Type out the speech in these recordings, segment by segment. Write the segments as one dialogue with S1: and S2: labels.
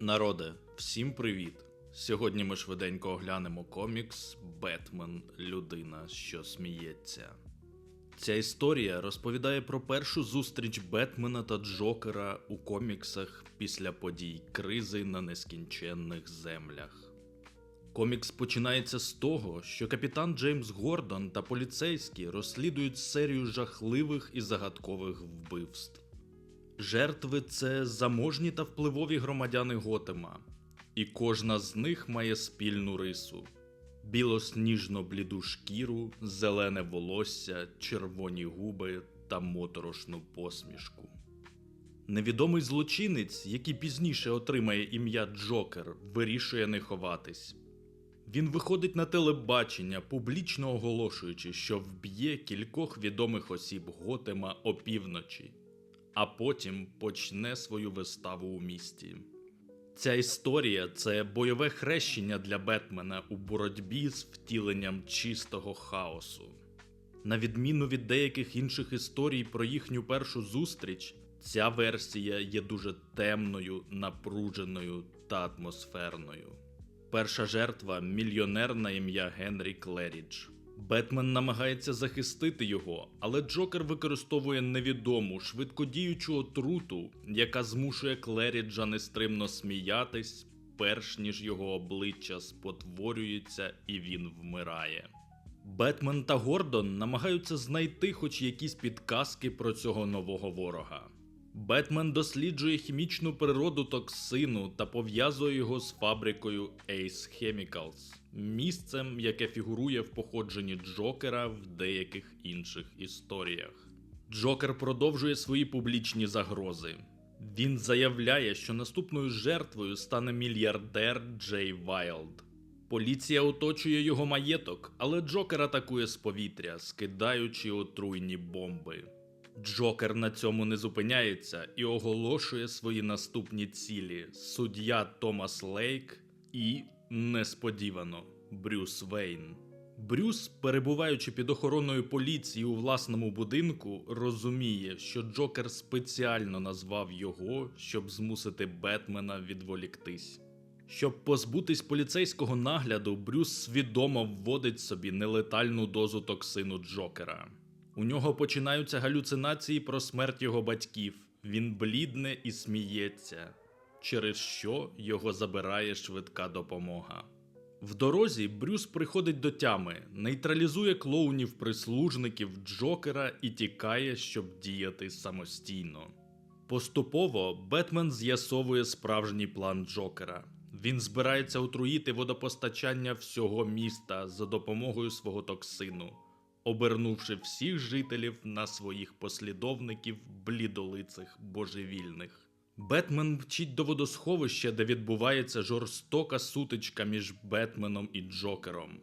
S1: Народе, всім привіт! Сьогодні ми швиденько оглянемо комікс Бетмен Людина, що сміється. Ця історія розповідає про першу зустріч Бетмена та Джокера у коміксах після подій кризи на нескінченних землях. Комікс починається з того, що капітан Джеймс Гордон та поліцейські розслідують серію жахливих і загадкових вбивств. Жертви це заможні та впливові громадяни Готема, і кожна з них має спільну рису: білосніжно бліду шкіру, зелене волосся, червоні губи та моторошну посмішку. Невідомий злочинець, який пізніше отримає ім'я Джокер, вирішує не ховатись. Він виходить на телебачення, публічно оголошуючи, що вб'є кількох відомих осіб Готема опівночі, а потім почне свою виставу у місті. Ця історія це бойове хрещення для Бетмена у боротьбі з втіленням чистого хаосу. На відміну від деяких інших історій про їхню першу зустріч, ця версія є дуже темною, напруженою та атмосферною. Перша жертва мільйонер на ім'я Генрі Клерідж. Бетмен намагається захистити його, але Джокер використовує невідому швидкодіючу отруту, яка змушує Клеріджа нестримно сміятись, перш ніж його обличчя спотворюється і він вмирає. Бетмен та Гордон намагаються знайти хоч якісь підказки про цього нового ворога. Бетмен досліджує хімічну природу токсину та пов'язує його з фабрикою Ace Chemicals, місцем, яке фігурує в походженні Джокера в деяких інших історіях. Джокер продовжує свої публічні загрози. Він заявляє, що наступною жертвою стане мільярдер Джей Вайлд. Поліція оточує його маєток, але Джокер атакує з повітря, скидаючи отруйні бомби. Джокер на цьому не зупиняється і оголошує свої наступні цілі: суддя Томас Лейк і несподівано Брюс Вейн. Брюс, перебуваючи під охороною поліції у власному будинку, розуміє, що Джокер спеціально назвав його, щоб змусити Бетмена відволіктись. Щоб позбутись поліцейського нагляду, Брюс свідомо вводить собі нелетальну дозу токсину Джокера. У нього починаються галюцинації про смерть його батьків. Він блідне і сміється, через що його забирає швидка допомога. В дорозі Брюс приходить до тями, нейтралізує клоунів-прислужників Джокера і тікає, щоб діяти самостійно. Поступово Бетмен з'ясовує справжній план Джокера. Він збирається отруїти водопостачання всього міста за допомогою свого токсину обернувши всіх жителів на своїх послідовників блідолицих божевільних. Бетмен вчить до водосховища, де відбувається жорстока сутичка між Бетменом і Джокером.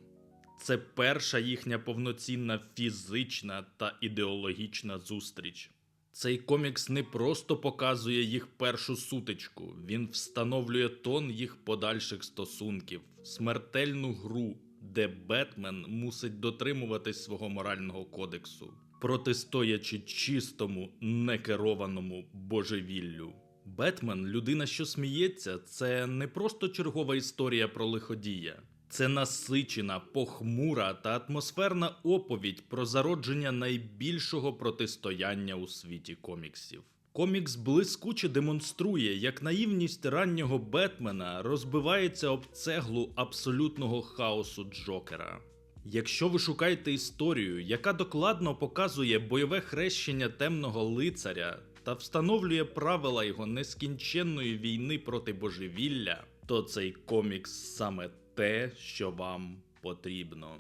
S1: Це перша їхня повноцінна фізична та ідеологічна зустріч. Цей комікс не просто показує їх першу сутичку, він встановлює тон їх подальших стосунків, смертельну гру, де Бетмен мусить дотримуватись свого морального кодексу, протистоячи чистому, некерованому божевіллю. Бетмен, людина, що сміється, це не просто чергова історія про лиходія. Це насичена, похмура та атмосферна оповідь про зародження найбільшого протистояння у світі коміксів. Комікс блискуче демонструє, як наївність раннього Бетмена розбивається об цеглу абсолютного хаосу Джокера. Якщо ви шукаєте історію, яка докладно показує бойове хрещення темного лицаря та встановлює правила його нескінченної війни проти божевілля, то цей комікс саме те, що вам потрібно.